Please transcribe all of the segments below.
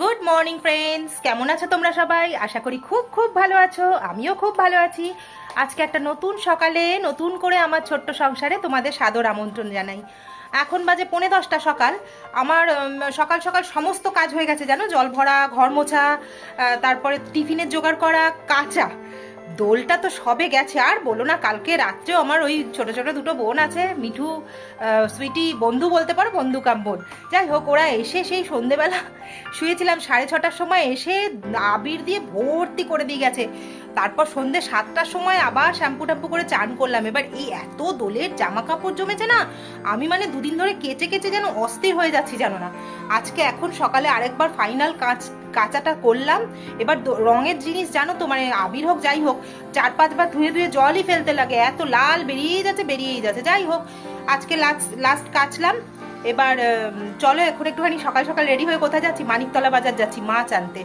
Good morning friends কেমন আছো তোমরা সবাই? আশা করি খুব খুব ভালো আছো। আমিও খুব ভালো আছি। আজকে একটা নতুন সকালে নতুন করে আমার ছোট্ট সংসারে তোমাদের সাদর আমন্ত্রণ জানাই। এখন বাজে পৌনে দশটা সকাল। আমার সকাল সকাল সমস্ত কাজ হয়ে গেছে, জানো? জল ভরা, ঘর মোছা তারপরে টিফিনের জোগাড় করা, কাঁচা। দোলটা তো সবে গেছে। আর বলো না, কালকে রাত্রেও আমার ওই ছোট ছোট দুটো বোন আছে, মিঠু সুইটি, বন্ধু বলতে পারো বন্ধু কাম বোন। যাই হোক, ওরা এসে সেই সন্ধেবেলা শুয়েছিলাম সাড়ে ছটার সময়, এসে আবির দিয়ে ভর্তি করে দিয়ে গেছে। তারপর সন্ধে সাতটার সময় আবার শ্যাম্পু ট্যাম্পু করে চান করলাম। এবার এই এত দোলের জামা কাপড় জমেছে না, আমি মানে দুদিন ধরে কেচে কেচে যেন অস্থির হয়ে যাচ্ছি, জানো না। আজকে এখন সকালে আরেকবার ফাইনাল কাজ কাঁচাটা করলাম। এবার রঙের জিনিস জানো তো মানে আবির হোক, যাই হোক, চার পাঁচবার ধুয়ে ধুয়ে জলই ফেলতে লাগে। এত লাল বেরিয়েই যাচ্ছে বেরিয়েই যাচ্ছে। যাই হোক, আজকে লাস্ট লাস্ট কাচলাম। এবার চলো এখন একটুখানি সকাল সকাল রেডি হয়ে কোথায় যাচ্ছি? মানিকতলা বাজার যাচ্ছি মাছ আনতে।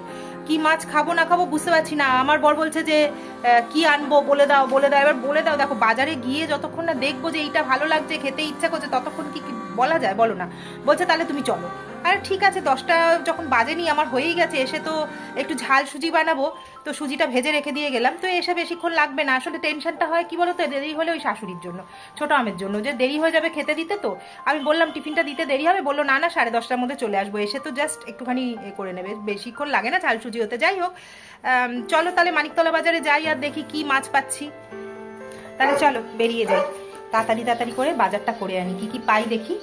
কি মাছ খাব না খাব বুঝতে পারছি না। আমার বর বলছে যে কি আনব বলে দাও বলে দাও। এবার বলে দাও। দেখো, বাজারে গিয়ে যতক্ষণ না দেখব যে এইটা ভালো লাগছে, খেতে ইচ্ছা করছে, ততক্ষণ কি বলা যায়? বলো না। বলছে, তাহলে তুমি চলো। আর ঠিক আছে, দশটা যখন বাজেনি, আমার হয়েই গেছে, এসে তো একটু ঝাল সুজি বানাবো। তো সুজিটা ভেজে রেখে দিয়ে গেলাম। তো এসে বেশিক্ষণ লাগবে না। আসলে টেনশনটা হয় কি বলো তো দেরি হলে ওই শাশুড়ির জন্য, ছোট আমের জন্য। যে দেরি হয়ে যাবে খেতে দিতে তো। আমি বললাম, টিফিনটা দিতে দেরি হবে? বলল, না না, সাড়ে দশটার মধ্যে চলে আসব। এসে তো জাস্ট একটুখানি করে নেবে। বেশিক্ষণ লাগে না ঝাল সুজি হতে। যাই হোক চলো তাহলে মানিকতলা বাজারে যাই আর দেখি কি মাছ পাচ্ছি। তাহলে চলো, বেরিয়ে যাই। তাড়াতাড়ি তাড়াতাড়ি করে বাজারটা করে আনি। কি কি পাই দেখি?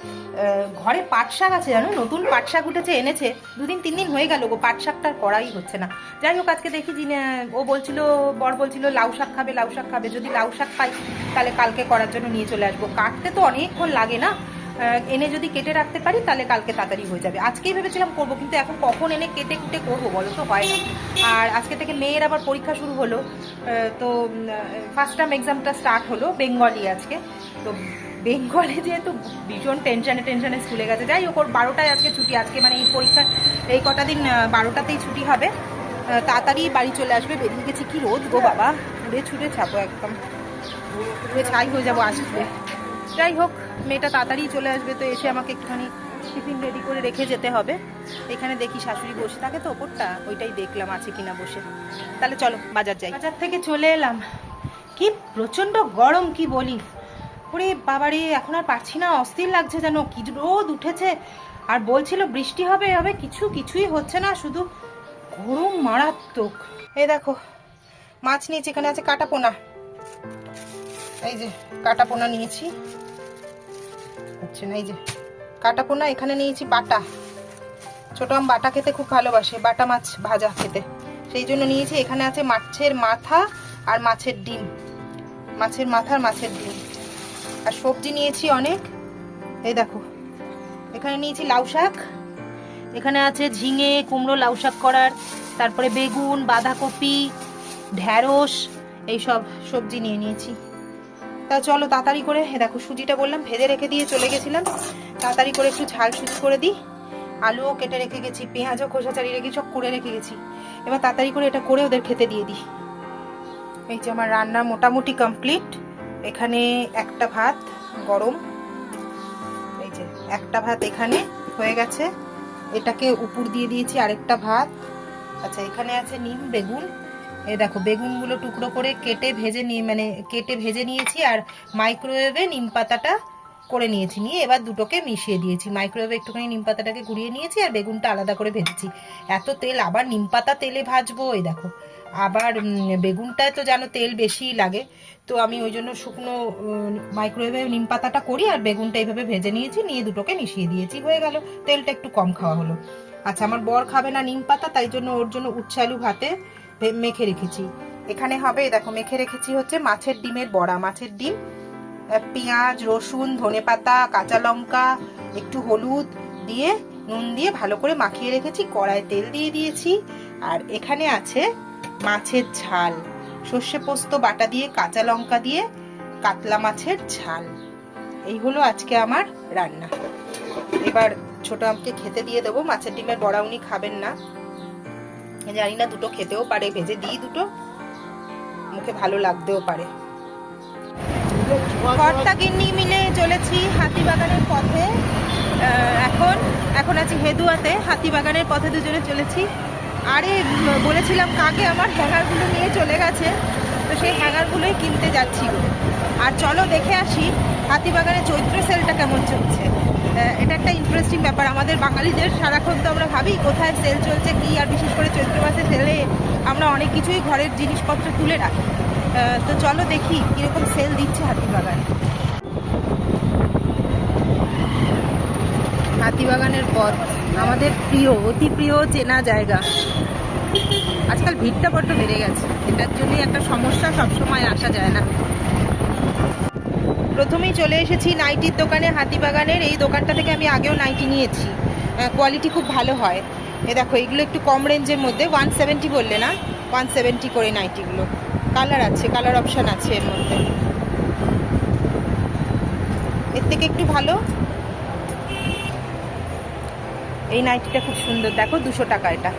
ঘরে পাট শাক আছে জানো? নতুন পাট শাক উঠেছে, এনেছে। দুদিন, তিন দিন হয়ে গেল গো পাট শাকটা করাই হচ্ছে না। যাই হোক, আজকে দেখি যিনি ও বলছিল, বর বলছিল, লাউ শাক খাবে, লাউ শাক খাবে। যদি লাউ শাক পাই, তাহলে কালকে করার জন্য নিয়ে চলে আসব। কাটতে তো অনেকক্ষণ লাগে না। এনে যদি কেটে রাখতে পারি, তাহলে কালকে তাড়াতাড়ি হয়ে যাবে। আজকেই ভেবেছিলাম করব, কিন্তু এখন কখন এনে কেটে কুটে করব বলো তো, হয় না। আর আজকে থেকে মেয়ের আবার পরীক্ষা শুরু হলো। তো ফার্স্ট টার্ম এক্সামটা স্টার্ট হলো বেঙ্গলি আজকে। তো বেঙ্গলে যেহেতু ভীষণ টেনশনে টেনশনে স্কুলে গেছে। যাই হোক, ওর বারোটায় আজকে ছুটি। আজকে মানে এই পরীক্ষার এই কটা দিন বারোটাতেই ছুটি হবে। তাড়াতাড়ি বাড়ি চলে আসবে। বেরিয়ে গেছি। কি রোদ গো বাবা। উড়ে ছুটে ছাপো একদম। ছাই হয়ে যাব আসবে যাই হোক মেয়েটা তাড়াতাড়ি চলে আসবে তো এসে আমাকে একটুখানি টিফিন রেডি করে রেখে যেতে হবে। এখানে দেখি শাশুড়ি বসে থাকে তো, ওপরটা ওইটাই দেখলাম আছে কিনা বসে। তাহলে চলো, বাজার যাই। বাজার থেকে চলে এলাম। কি প্রচণ্ড গরম, কি বলি? ওরে বাবারে, এখন আর পারছি না, অস্থির লাগছে যেন, কি রোদ উঠেছে। আর বলছিল বৃষ্টি হবে হবে, কিছু কিছুই হচ্ছে না, শুধু গরম মারাত্মক। এই দেখো, মাছ নিয়েছি, এখানে আছে কাটা পোনা এই যে কাটা পোনা নিয়েছি। হচ্ছে না, এই যে কাটা পোনা, এখানে নিয়েছি বাটা। ছোট আম বাটা খেতে খুব ভালোবাসে, বাটা মাছ ভাজা খেতে। সেই জন্য নিয়েছি, এখানে আছে মাছের মাথা আর মাছের ডিম। মাছের মাথা আর মাছের ডিম। আর সবজি নিয়েছি অনেক। এই দেখো, এখানে নিয়েছি লাউ শাক। এখানে আছে ঝিঙে, কুমড়ো, লাউ শাক করার। তারপরে বেগুন, বাঁধাকপি ঢ্যাঁড়স এইসব সবজি নিয়ে নিয়েছি। তা চলো তাড়াতাড়ি করে দেখো সুজিটা বললাম, ভেজে রেখে দিয়ে চলে গেছিলাম। তাড়াতাড়ি করে একটু ঝাল সুজি করে দিই। আলুও কেটে রেখে গেছি, পেঁয়াজও খোসা চালিয়ে রেখে সব করে রেখে গেছি। এবার তাড়াতাড়ি করে এটা করে ওদের খেতে দিয়ে দিই। এই যে আমার রান্না মোটামুটি কমপ্লিট এখানে একটা ভাত গরম। এই যে একটা ভাত এখানে হয়ে গেছে। এটাকে উপর দিয়ে দিয়েছি আরেকটা ভাত। আচ্ছা এখানে আছে নিম, বেগুন। এই দেখো, বেগুনগুলো টুকরো করে কেটে ভেজে নিয়ে মানে কেটে ভেজে নিয়েছি আর মাইক্রোওয়েভে নিম পাতাটা করে নিয়েছি। নিয়ে এবার দুটোকে মিশিয়ে দিয়েছি। মাইক্রোওয়েভে একটুখানি নিম পাতাটাকে ঘুরিয়ে নিয়েছি আর বেগুনটা আলাদা করে ভেজেছি। এত তেল, আবার নিম পাতা তেলে ভাজবো এই দেখো। আবার বেগুনটায় তো জানো তেল বেশি লাগে। তো আমি ওই জন্য শুকনো মাইক্রোওয়েভে নিম পাতাটা করি আর বেগুনটা এইভাবে ভেজে নিয়েছি, নিয়ে দুটোকে মিশিয়ে দিয়েছি। হয়ে গেল। তেলটা একটু কম খাওয়া হলো। আচ্ছা আমার বর খাবে না নিম পাতা, তাই জন্য ওর জন্য উচ্ছে আলু ভাতে মেখে রেখেছি। এখানে হবে, দেখো, মেখে রেখেছি হচ্ছে মাছের ডিমের বড়া। মাছের ডিম পেঁয়াজ, রসুন, ধনেপাতা, কাঁচা লঙ্কা, একটু হলুদ দিয়ে, নুন দিয়ে ভালো করে মাখিয়ে রেখেছি কড়ায় তেল দিয়ে দিয়েছি। আর এখানে আছে মাছের ঝাল। সর্ষে পোস্ত, বাটা দিয়ে, কাঁচা লঙ্কা দিয়ে, কাতলা মাছের ঝাল। এই হলো আজকে আমার রান্না। এবার ছোট আমকে খেতে দিয়ে দেবো। মাছের ডিমের বড়া উনি খাবেন না। জানি না, দুটো খেতেও পারে, ভেজে দিই দুটো। মুখে ভালো লাগতেও পারে। কর্তা গিন্নি মিলে চলেছি হাতিবাগানের পথে। এখন এখন আছি হেদুয়াতে, হাতিবাগানের পথে দুজনে চলেছি। আরে, বলেছিলাম কাকে আমার হ্যাঙ্গারগুলো নিয়ে চলে গেছে, তো সেই হ্যাঙ্গারগুলোই কিনতে যাচ্ছি। আর চলো দেখে আসি হাতিবাগানে চৈত্র সেলটা কেমন চলছে। এটা একটা ইন্টারেস্টিং ব্যাপার। আমাদের বাঙালিদের সারাক্ষণ তো আমরা ভাবি, কোথায় সেল চলছে, কি আর বিশেষ করে চৈত্র মাসে সেলে আমরা অনেক কিছুই ঘরের জিনিসপত্র তুলে রাখি। তো চলো দেখি কীরকম সেল দিচ্ছে হাতিবাগানে। হাতিবাগানের পথ, আমাদের প্রিয়, অতি প্রিয় চেনা জায়গা। আজকাল ভিড়টা বড্ড বেড়ে গেছে। এটার জন্যই একটা সমস্যা সবসময় আসা যায় না। প্রথমেই চলে এসেছি নাইটির দোকানে, হাতিবাগানের। এই দোকানটা থেকে আমি আগেও নাইটি নিয়েছি। কোয়ালিটি খুব ভালো হয়। এ দেখো, এগুলো একটু কম রেঞ্জের মধ্যে ওয়ান সেভেন্টি বললে না? ওয়ান সেভেন্টি করে নাইটিগুলো। কালার আছে কালার অপশান আছে এর মধ্যে। এর থেকে একটু ভালো। এই নাইটিটা খুব সুন্দর। দেখো, দুশো টাকা এটা।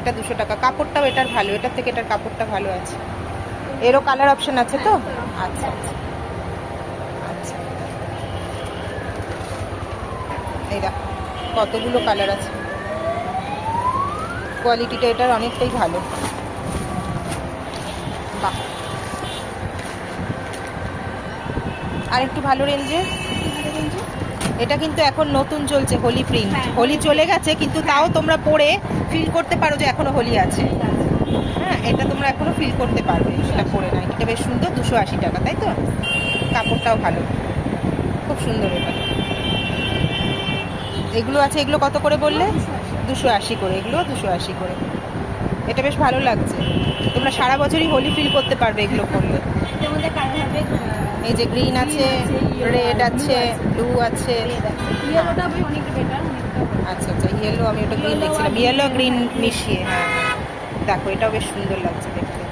এটা দুশো টাকা। কাপড়টাও এটার ভালো। এটার থেকে এটার কাপড়টা ভালো আছে। এরও কালার অপশান আছে তো? আচ্ছা আচ্ছা আচ্ছা। এই দেখো কতগুলো কালার আছে। কোয়ালিটিটা এটার অনেকটাই ভালো। বাহ। আর একটু ভালো রেঞ্জে এটা কিন্তু এখন নতুন চলছে হোলি প্রিন্ট হোলি চলে গেছে কিন্তু তাও তোমরা পরে ফিল করতে পারো যে এখনও হোলি আছে। হ্যাঁ এটা তোমরা এখনও ফিল করতে পারবে সেটা পরে নাই এটা বেশ সুন্দর দুশো আশি টাকা তাই তো? কাপড়টাও ভালো। খুব সুন্দর এটা। এগুলো আছে, এগুলো কত করে বললে? দুশো আশি করে, এগুলো দুশো আশি করে। এটা বেশ ভালো লাগছে। তোমরা সারা বছরই হোলি ফিল করতে পারবে এগুলো করলে। এই যে গ্রিন আছে রেড আছে ব্লু আছে। আচ্ছা আচ্ছা ইয়েলো আমি ওটা গ্রিন দেখছিলাম। ইয়েলো গ্রিন মিশিয়ে হ্যাঁ। দেখো, এটাও বেশ সুন্দর লাগছে দেখতে।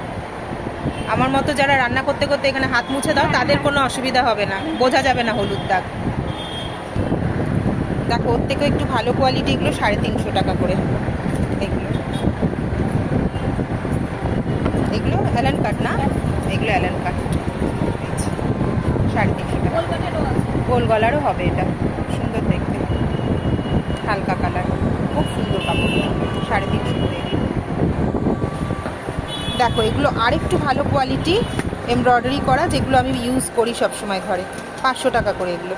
আমার মতো যারা রান্না করতে করতে এখানে হাত মুছে দাও, তাদের কোনো অসুবিধা হবে না। বোঝা যাবে না হলুদ দাগ। দেখো, ওর থেকেও একটু ভালো কোয়ালিটি এগুলো সাড়ে তিনশো টাকা করে। এগুলো। এগুলো অ্যালান কাট না? এগুলো অ্যালান কাট সাড়ে তিনশো টাকা। গোল গলারও হবে এটা। সুন্দর দেখতে। হালকা কালার খুব সুন্দর কাপড়। সাড়ে তিনশো করে দেখো, এগুলো আরেকটু ভালো কোয়ালিটি এমব্রয়ডারি করা, যেগুলো আমি ইউজ করি সব সময় ঘরে। পাঁচশো টাকা করে এগুলো।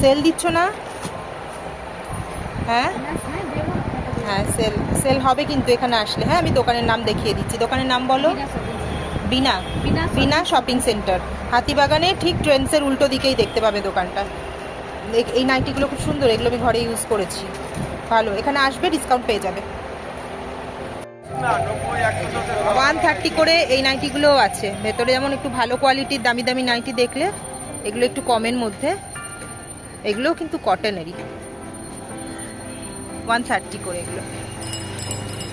সেল দিচ্ছ না? হ্যাঁ? হ্যাঁ সেল সেল হবে কিন্তু এখানে আসলে। হ্যাঁ আমি দোকানের নাম দেখিয়ে দিচ্ছি। দোকানের নাম বলো? বিনা বিনা? শপিং সেন্টার হাতিবাগানে ঠিক ট্রেন্ডসের উল্টো দিকেই দেখতে পাবে দোকানটা। এই- এই নাইটিগুলো খুব সুন্দর এগুলো আমি ঘরে ইউজ করেছি। ভালো এখানে আসবে ডিসকাউন্ট পেয়ে যাবে। ওয়ান থার্টি করে এই নাইটিগুলোও আছে। ভেতরে যেমন একটু ভালো কোয়ালিটির দামি দামি নাইটি দেখলে এগুলো একটু কমের মধ্যে। এগুলোও কিন্তু কটনেরই ওয়ান থার্টি করে এগুলো।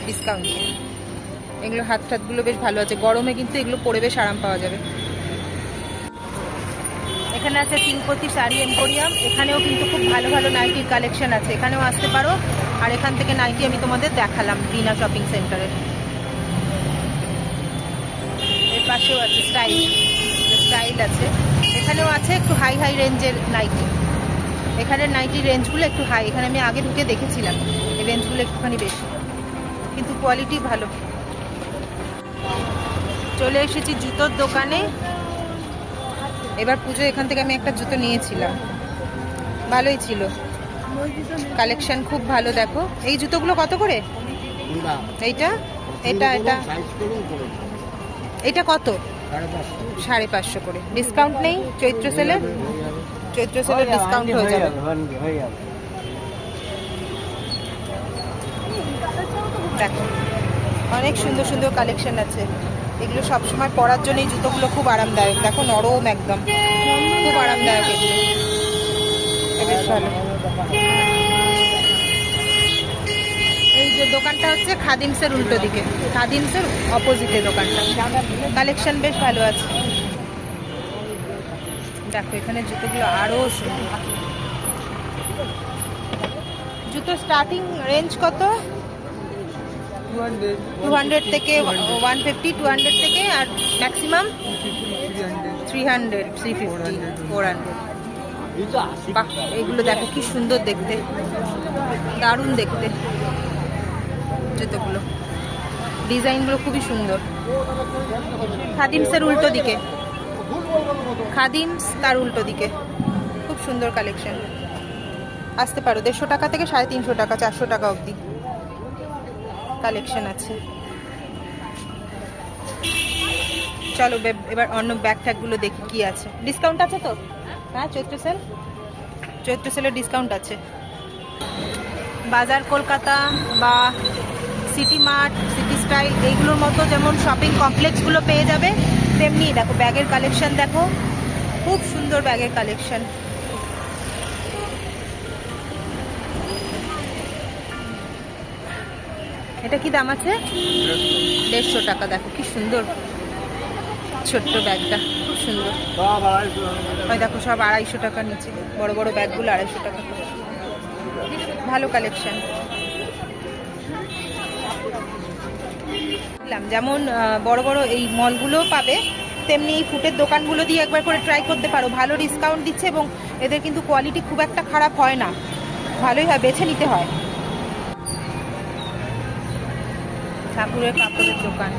ডিসকাউন্ট দিয়ে। এগুলো হাত টাতগুলো বেশ ভালো আছে। গরমে কিন্তু এগুলো পরে বেশ আরাম পাওয়া যাবে। এখানে আছে তিনপতি শাড়ি এম্পোরিয়াম এখানেও কিন্তু খুব ভালো ভালো নাইটির কালেকশন আছে। এখানেও আসতে পারো। আর এখান থেকে নাইটি আমি তোমাদের দেখালাম বিনা শপিং সেন্টারে এর পাশেও আছে স্টাইল স্টাইল আছে। এখানেও আছে একটু হাই হাই রেঞ্জের নাইটি এখানের নাইটির রেঞ্জগুলো একটু হাই এখানে আমি আগে ঢুকে দেখেছিলাম। এই রেঞ্জগুলো একটুখানি বেশি। কিন্তু কোয়ালিটি ভালো। চলে এসেছি জুতোর দোকানে। এবার পুজো এখান থেকে আমি একটা জুতো নিয়েছিলাম। ভালোই ছিল। কালেকশন খুব ভালো দেখো। এই জুতোগুলো কত করে? এইটা? এটা এটা? এটা কত? সাড়ে পাঁচশো। করে। ডিসকাউন্ট নেই? চৈত্র সেলে? চৈত্র ডিসকাউন্ট হয়ে যাবে দেখো অনেক সুন্দর সুন্দর কালেকশন আছে। এগুলো সবসময় পরার জন্য এই জুতোগুলো খুব আরামদায়ক। দেখো নরম একদম। খুব আরামদায়ক এগুলো। বেশ ভালো। এই যে দোকানটা হচ্ছে খাদিমসের উল্টো দিকে। খাদিমসের অপোজিটে দোকানটা। কালেকশন বেশ ভালো আছে। দেখো, এখানে জুতোগুলো আরও সুন্দর। জুতো স্টার্টিং রেঞ্জ কত? টু হান্ড্রেড থেকে ওয়ান ফিফটি টু হান্ড্রেড থেকে, আর maximum three hundred three fifty four hundred বাহ, এগুলো দেখো কি সুন্দর দেখতে। দারুণ দেখতে জুতোগুলো। ডিজাইনগুলো খুবই সুন্দর। খাদিমসের উল্টো দিকে। খাদিমস তার উল্টো দিকে। খুব সুন্দর কালেকশন আসতে পারো, দেড়শো টাকা থেকে সাড়ে তিনশো টাকা, চারশো টাকা অবধি কালেকশন আছে। চলো এবার অন্য ব্যাগ ট্যাগগুলো দেখি কি আছে। ডিসকাউন্ট আছে তো? হ্যাঁ চৈত্র সেল চৈত্র সেলের ডিসকাউন্ট আছে। বাজার কলকাতা বা সিটি মার্ট সিটি স্টাইল এইগুলোর মতো যেমন শপিং কমপ্লেক্সগুলো পেয়ে যাবে তেমনি দেখো ব্যাগের কালেকশন দেখো। খুব সুন্দর ব্যাগের কালেকশন এটা কি দাম আছে? দেড়শো টাকা দেখো কি সুন্দর। ছোট্ট ব্যাগটা খুব সুন্দর। ওই দেখো সব আড়াইশো টাকা নিচে বড় বড় ব্যাগগুলো আড়াইশো টাকা ভালো কালেকশন যেমন বড় বড় এই মলগুলোও পাবে, তেমনি এই ফুটের দোকানগুলো দিয়ে একবার করে ট্রাই করতে পারো। ভালো ডিসকাউন্ট দিচ্ছে এবং এদের কিন্তু কোয়ালিটি খুব একটা খারাপ হয় না। ভালোই হয়, বেছে নিতে হয়। ঠাকুরের কাপড়ের দোকান।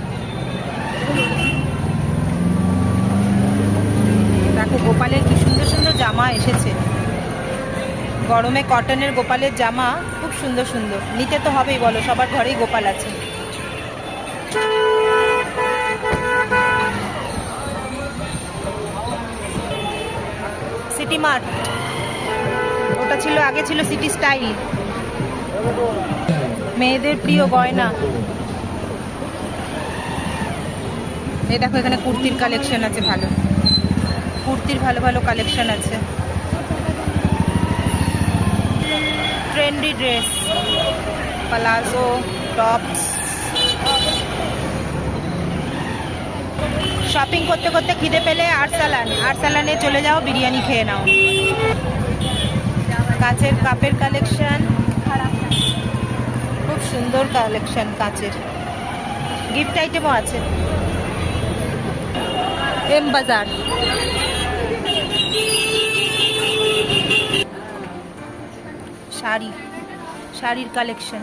দেখো, গোপালের কি সুন্দর সুন্দর জামা এসেছে। গরমে কটনের গোপালের জামা খুব সুন্দর সুন্দর। নিতে তো হবেই, বলো, সবার ঘরেই গোপাল আছে। সিটি মার্ট ওটা ছিল, আগে ছিল সিটি স্টাইল মেয়েদের প্রিয় গয়না। এই দেখো, এখানে কুর্তির কালেকশন আছে ভালো। কুর্তির ভালো ভালো কালেকশন আছে। Trendy dress palazzo tops shopping করতে করতে খিদে পেলে আরসালান। আরসালানে চলে যাও, বিরিয়ানি খেয়ে নাও। কাচের কাপের কালেকশন খুব সুন্দর কালেকশন কাচের। গিফট আইটেমও আছে। এম বাজার শাড়ি। শাড়ির কালেকশন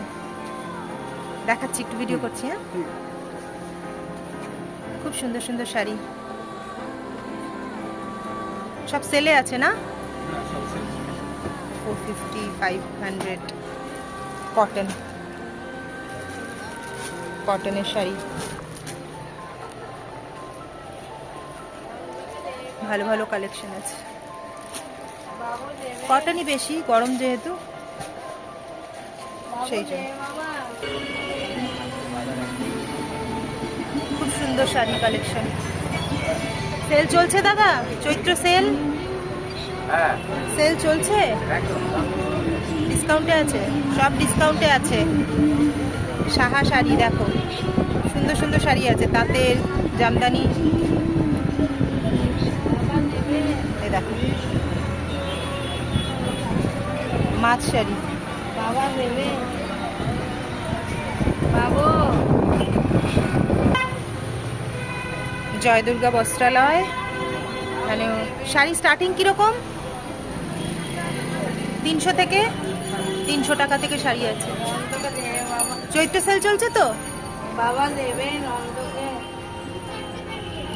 দেখাচ্ছি, একটু ভিডিও করছি হ্যাঁ? খুব সুন্দর সুন্দর শাড়ি। সব সেলে আছে না? Four fifty five hundred cotton কটনের শাড়ি। ভালো ভালো কালেকশন আছে। কটনই বেশি, গরম যেহেতু, সেই জন্য। সুন্দর শাড়ি কালেকশন সেল চলছে দাদা? চৈত্র সেল হ্যাঁ। সেল চলছে? ডিসকাউন্টে আছে। সব ডিসকাউন্টে আছে। সাহা শাড়ি দেখো। সুন্দর সুন্দর শাড়ি আছে। তাঁতের জামদানি। দেখো। মাছ শাড়ি। বাবা। বাবু। জয় দুর্গা বস্ত্রালয়। মানে শাড়ি স্টার্টিং কীরকম? তিনশো থেকে? তিনশো টাকা থেকে শাড়ি আছে। চৈত্র সেল চলছে তো? বাবা দেবেন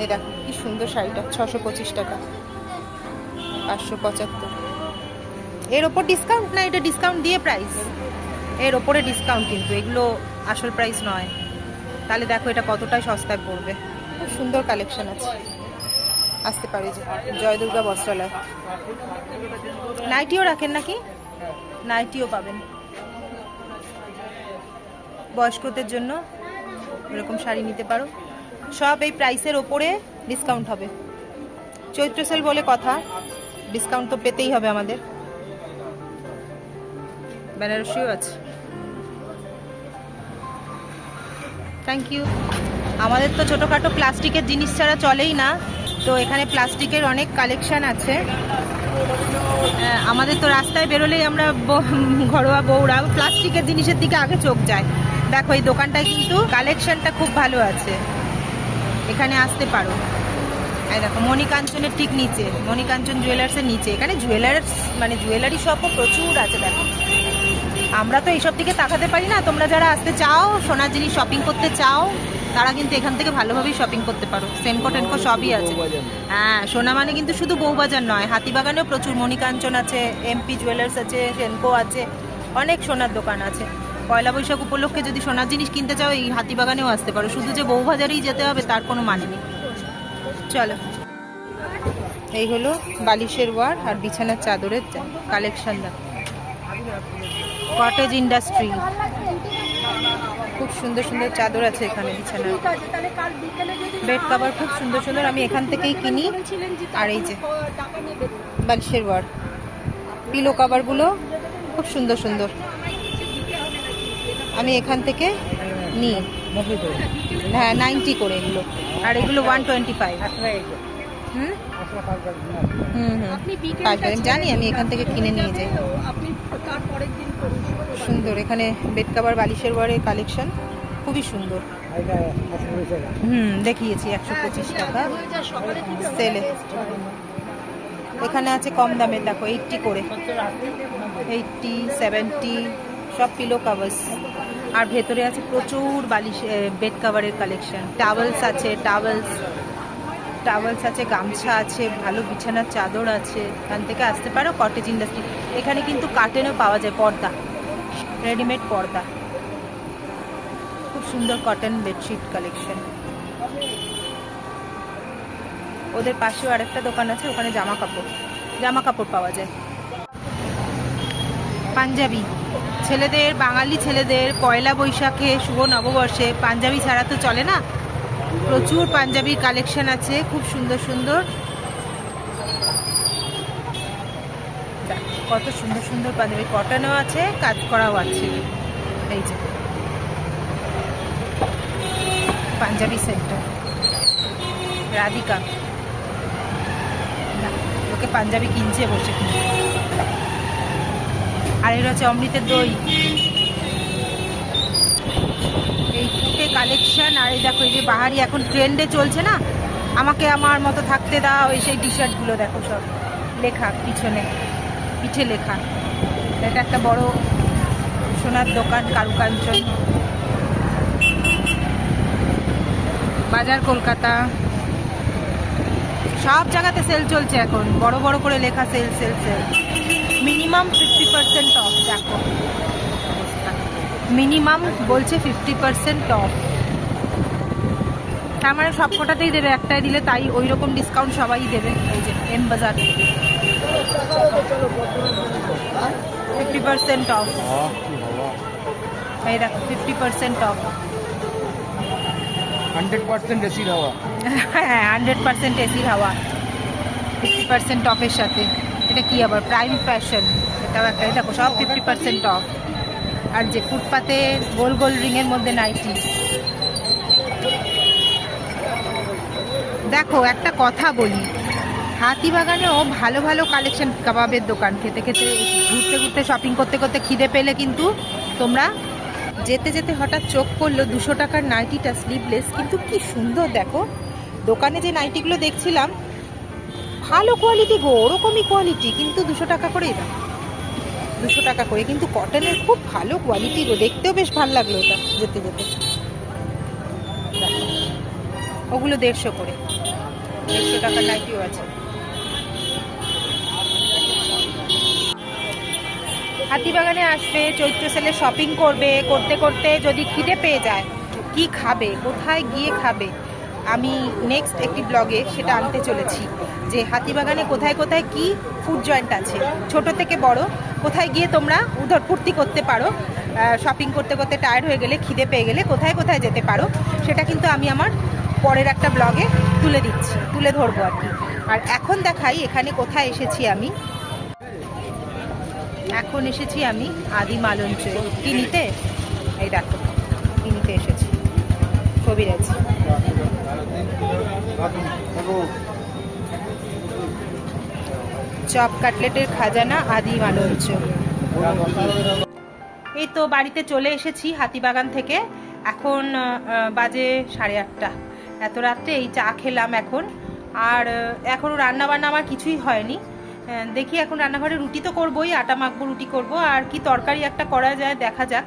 এই দেখো কি সুন্দর শাড়িটা ছশো পঁচিশ টাকা। পাঁচশো পঁচাত্তর। এর ওপর ডিসকাউন্ট না এটা ডিসকাউন্ট দিয়ে প্রাইস এর ওপরে ডিসকাউন্ট কিন্তু এগুলো আসল প্রাইস নয়। তাহলে দেখো এটা কতটাই সস্তায় পড়বে। খুব সুন্দর কালেকশন আছে। আসতে পারে জয় দুর্গা বস্ত্রালয়। নাইটিও রাখেন নাকি? নাইটিও পাবেন। বয়স্কদের জন্য এরকম শাড়ি নিতে পারো। সব এই প্রাইসের ওপরে ডিসকাউন্ট হবে। চৈত্র সেল বলে কথা ডিসকাউন্ট তো পেতেই হবে আমাদের। বেনারসিও আছে। থ্যাংক ইউ আমাদের তো ছোটোখাটো প্লাস্টিকের জিনিস ছাড়া চলেই না। তো এখানে প্লাস্টিকের অনেক কালেকশান আছে। আমাদের তো রাস্তায় বেরোলেই আমরা ঘরোয়া বউরা প্লাস্টিকের জিনিসের দিকে আগে চোখ যায়। দেখো, এই দোকানটায় কিন্তু কালেকশনটা খুব ভালো আছে। এখানে আসতে পারো। এই দেখো, মণিকাঞ্চনের ঠিক নিচে, মণিকাঞ্চন জুয়েলার্সের নিচে। এখানে জুয়েলার্স মানে জুয়েলারি শপও প্রচুর আছে, দেখো। আমরা তো এইসব দিকে তাকাতে পারি না। তোমরা যারা আসতে চাও, সোনার জিনিস শপিং করতে চাও তারা কিন্তু এখান থেকে ভালোভাবেই শপিং করতে পারো। সেনকো টেনকো সবই আছে। হ্যাঁ সোনা মানে কিন্তু শুধু বউবাজার নয় হাতিবাগানেও প্রচুর মণিকাঞ্চন আছে এমপি জুয়েলার্স আছে সেনকো আছে অনেক সোনার দোকান আছে। পয়লা বৈশাখ উপলক্ষে যদি সোনার জিনিস কিনতে চাও এই হাতিবাগানেও আসতে পারো। শুধু যে বউবাজারেই যেতে হবে তার কোনো মানে নেই। চলো। এই হলো বালিশের ওয়ার আর বিছানার চাদরের কালেকশন দেখো কটেজ ইন্ডাস্ট্রি খুব সুন্দর সুন্দর চাদর আছে এখানে বিছানা। বেড কভার খুব সুন্দর সুন্দর আমি এখান থেকেই কিনি। আর এই যে বালিশের ওয়ার পিলো কভারগুলো খুব সুন্দর সুন্দর। আমি এখান থেকে নিই। হ্যাঁ নাইনটি করে এগুলো। আর এগুলো ওয়ান টোয়েন্টি ফাইভ জানি আমি এখান থেকে কিনে নিয়ে যাই। সুন্দর এখানে বেড কাভার বালিশের ওয়ারের কালেকশন খুবই সুন্দর। হুম দেখিয়েছি একশো পঁচিশ টাকা। সেলে। এখানে আছে কম দামে দেখো এইটটি করে। এইটটি সেভেন্টি সব পিলো কাভার্স আর ভেতরে আছে প্রচুর বালিশ বেড কাভারের কালেকশন টাওয়েলস আছে টাওয়েলস টাওয়েলস আছে, গামছা আছে, ভালো বিছানার চাদর আছে। এখান থেকে আসতে পারো কটেজ ইন্ডাস্ট্রি এখানে কিন্তু কার্টেনও পাওয়া যায়, পর্দা। রেডিমেড পর্দা। খুব সুন্দর কটন বেডশিট কালেকশন ওদের পাশেও আরেকটা দোকান আছে, ওখানে জামা কাপড় জামা কাপড় পাওয়া যায়। পাঞ্জাবি। ছেলেদের, বাঙালি ছেলেদের পয়লা বৈশাখে, শুভ নববর্ষে পাঞ্জাবি ছাড়া তো চলে না? প্রচুর পাঞ্জাবির কালেকশন আছে, খুব সুন্দর সুন্দর। কত সুন্দর সুন্দর পাঞ্জাবি। কটনও আছে, কাজ করাও আছে। এই যে, পাঞ্জাবি সেন্টার। রাধিকা। লোকে পাঞ্জাবি কিনছে বসে আর এর হচ্ছে অমৃতের দই এই ফুটে কালেকশন আর এই দেখো, এই যে বাহারি এখন ট্রেন্ডে চলছে না? আমাকে আমার মতো থাকতে দাও, এই সেই টি শার্টগুলো দেখো সব। লেখা, পিছনে, পিঠে লেখা। এটা একটা বড় সোনার দোকান কারুকাঞ্চন বাজার কলকাতা। সব জায়গাতে সেল চলছে এখন। বড় বড় করে লেখা sale sale sale minimum fifty percent off দেখো। মিনিমাম বলছে ফিফটি পার্সেন্ট অফ তার মানে সব কটাতেই দেবে একটাই দিলে তাই ওই রকম ডিসকাউন্ট সবাই দেবে এই যে এম বাজার ফিফটি পার্সেন্ট অফ এই দেখো fifty percent off hundred percent এসির হাওয়া। হ্যাঁ হান্ড্রেড পার্সেন্ট এসির হাওয়া। ফিফটি পার্সেন্ট অফের সাথে। এটা কি আবার? প্রাইম ফ্যাশন এটাও একটা দেখো সব ফিফটি পার্সেন্ট অফ আর যে ফুটপাতে গোল গোল রিংয়ের মধ্যে নাইটি। দেখো, একটা কথা বলি। হাতিবাগানেও ভালো ভালো কালেকশন কাবাবের দোকান। খেতে খেতে ঘুরতে ঘুরতে শপিং করতে করতে খিদে পেলে কিন্তু তোমরা যেতে যেতে হঠাৎ চোখ পড়ল দুশো টাকার নাইটিটা স্লিভলেস কিন্তু কি সুন্দর, দেখো। দোকানে যে নাইটিগুলো দেখছিলাম, ভালো কোয়ালিটি গো, ওরকমই কোয়ালিটি কিন্তু দুশো টাকা করেই দাম দুশো টাকা করে। কিন্তু কটনের খুব ভালো কোয়ালিটি গো। দেখতেও বেশ ভালো লাগল ওটা যেতে যেতে। ওগুলো দেড়শো করে। দেড়শো টাকার নাইটিও আছে। হাতিবাগানে আসবে, চৈত্র সেলে শপিং করবে, করতে করতে যদি খিদে পেয়ে যায়, কি খাবে? কোথায় গিয়ে খাবে? আমি নেক্সট একটি ব্লগে সেটা আনতে চলেছি, যে হাতিবাগানে কোথায় কোথায় কি ফুড জয়েন্ট আছে। ছোট থেকে বড়, কোথায় গিয়ে তোমরা উধর ফুর্তি করতে পারো শপিং করতে করতে টায়ার্ড হয়ে গেলে, খিদে পেয়ে গেলে কোথায় কোথায় যেতে পারো, সেটা কিন্তু আমি আমার পরের একটা ব্লগে তুলে দিচ্ছি, তুলে ধরবো আর কি। আর এখন দেখাই এখানে কোথায় এসেছি আমি। এখন এসেছি আমি আদি মালঞ্চ। কি নিতে এই দেখো কি নিতে এসেছি। ছবি আছে চপ কাটলেটের খাজানা আদি মালঞ্চ। এই তো বাড়িতে চলে এসেছি হাতিবাগান থেকে। এখন বাজে সাড়ে আটটা। এত রাত্রে এই চা খেলাম এখন। আর আহ, এখনও রান্না বান্না আমার কিছুই হয়নি। দেখি এখন রান্নাঘরে রুটি তো করবোই আটা মাখবো রুটি করব। আর কি তরকারি একটা করা যায় দেখা যাক।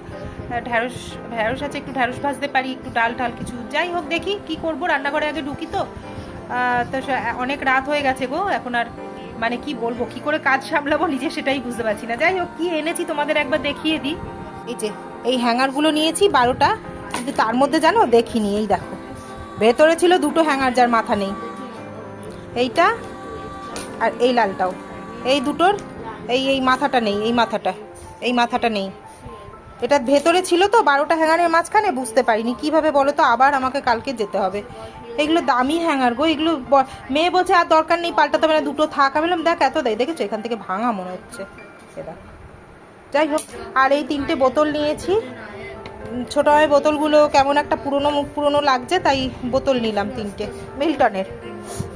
ঢ্যাঁড়স ঢ্যাঁড়স আছে, একটু ঢ্যাঁড়স ভাজতে পারি, একটু ডাল টাল কিছু। যাই হোক, দেখি কি করব, রান্নাঘরে আগে ঢুকি তো। তো অনেক রাত হয়ে গেছে গো, এখন আর মানে কি বলব, কি করে কাজ সামলাবো নিজে সেটাই বুঝতে পারছি না। যাই হোক, কি এনেছি তোমাদের একবার দেখিয়ে দিই। এই যে, এই হ্যাঙ্গারগুলো নিয়েছি, বারোটা, কিন্তু তার মধ্যে জানো, দেখিনি, এই দেখো। ভেতরে ছিল দুটো হ্যাঙ্গার, যার মাথা নেই। এইটা আর এই লালটাও। এই দুটোর, এই এই মাথাটা নেই, এই মাথাটা এই মাথাটা নেই। এটা ভেতরে ছিল তো, বারোটা হ্যাঙ্গারের মাঝখানে, বুঝতে পারিনি। কীভাবে বলো তো, আবার আমাকে কালকে যেতে হবে। এগুলো দামি হ্যাঙ্গার গো, এগুলো মেয়ে বলছে, আর দরকার নেই, পাল্টাতে হবে না, দুটো থাক। আমি বললাম, দেখ, এত দেয়, দেখেছ? এখান থেকে ভাঙা মনে হচ্ছে। এটা যাই হোক, আর এই তিনটে বোতল নিয়েছি। ছোট হয় বোতলগুলো কেমন একটা পুরনো মুখ পুরনো লাগছে, তাই বোতল নিলাম তিনটে। মিল্টনের।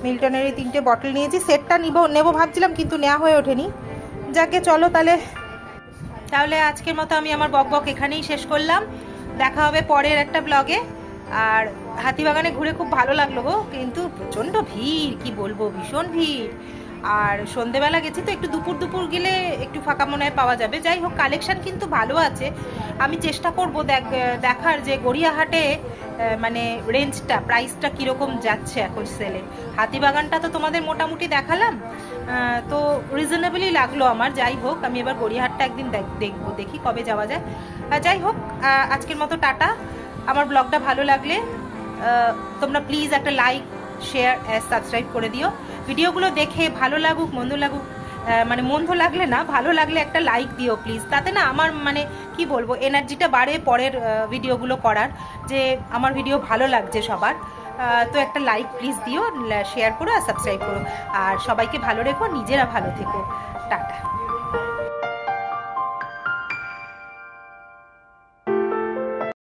মিল্টনের এই তিনটে বটল নিয়েছি। সেটটা নিব, নেব, ভাবছিলাম, কিন্তু নেওয়া হয়ে ওঠেনি। যাকে চলো, তাহলে তাহলে আজকের মতো আমি আমার বক বক এখানেই শেষ করলাম। দেখা হবে পরের একটা ব্লগে আর হাতিবাগানে ঘুরে খুব ভালো লাগল গো। কিন্তু প্রচণ্ড ভিড়, কি বলব? ভীষণ ভিড়। আর সন্ধেবেলা গেছি তো একটু দুপুর দুপুর গেলে একটু ফাঁকা মনে হয় পাওয়া যাবে। যাই হোক কালেকশান কিন্তু ভালো আছে। আমি চেষ্টা করব দেখ, দেখার যে গড়িয়াহাটে মানে রেঞ্জটা প্রাইসটা কীরকম যাচ্ছে এখন সেলে হাতিবাগানটা তো তোমাদের মোটামুটি দেখালাম। তো রিজনেবলই লাগল আমার। যাই হোক, আমি এবার গড়িয়াহাটটা একদিন দেখ- দেখব, দেখি কবে যাওয়া যায়। যাই হোক আজকের মতো টাটা। আমার ব্লগটা ভালো লাগলে তোমরা প্লিজ একটা লাইক শেয়ার সাবস্ক্রাইব করে দিও। ভিডিওগুলো দেখে ভালো লাগুক, মন্দ লাগুক মানে মন্দ লাগলে না, ভালো লাগলে একটা লাইক দিও প্লিজ তাতে না আমার মানে কি বলব এনার্জিটা বাড়ে পরের ভিডিওগুলো করার, যে আমার ভিডিও ভালো লাগছে সবার। তো একটা লাইক প্লিজ দিও শেয়ার করো আর সাবস্ক্রাইব করো। আর সবাইকে ভালো রেখো, নিজেরা ভালো থেকো। টাটা।